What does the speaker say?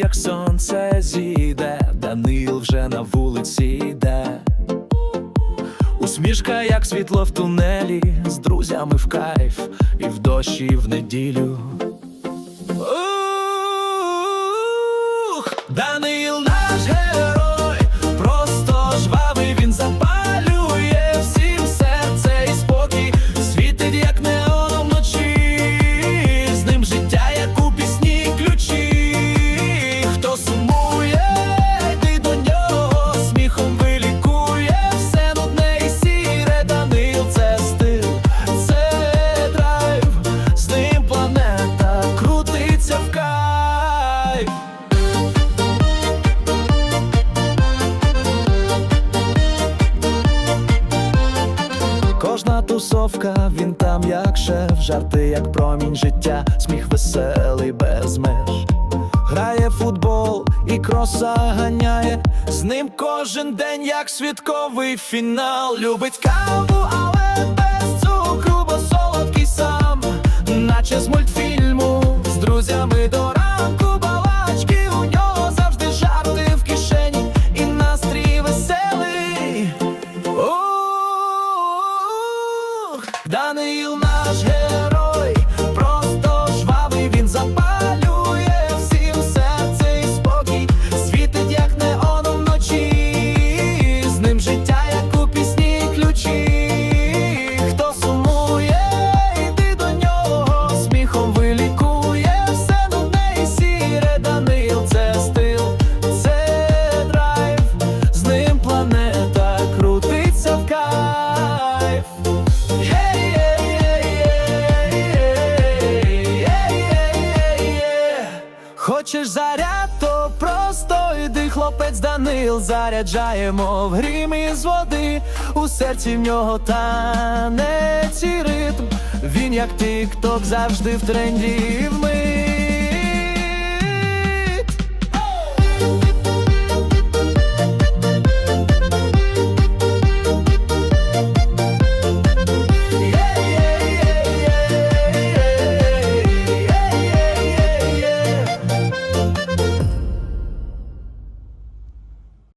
як сонце зійде, Данил вже на вулиці йде. Усмішка, як світло в тунелі, з друзями в кайф, і в дощі, і в неділю. Ух, Данил тусовка, він там як шеф, жарти, як промінь життя, сміх веселий без меж. Грає футбол і кроса ганяє, з ним кожен день, як святковий фінал. Любить каву, Ух, Хочеш заряд, то просто йди, хлопець Данил, заряджаємо в грім із води, у серці в нього танець і ритм. Він як тік-ток завжди в тренді і вмить.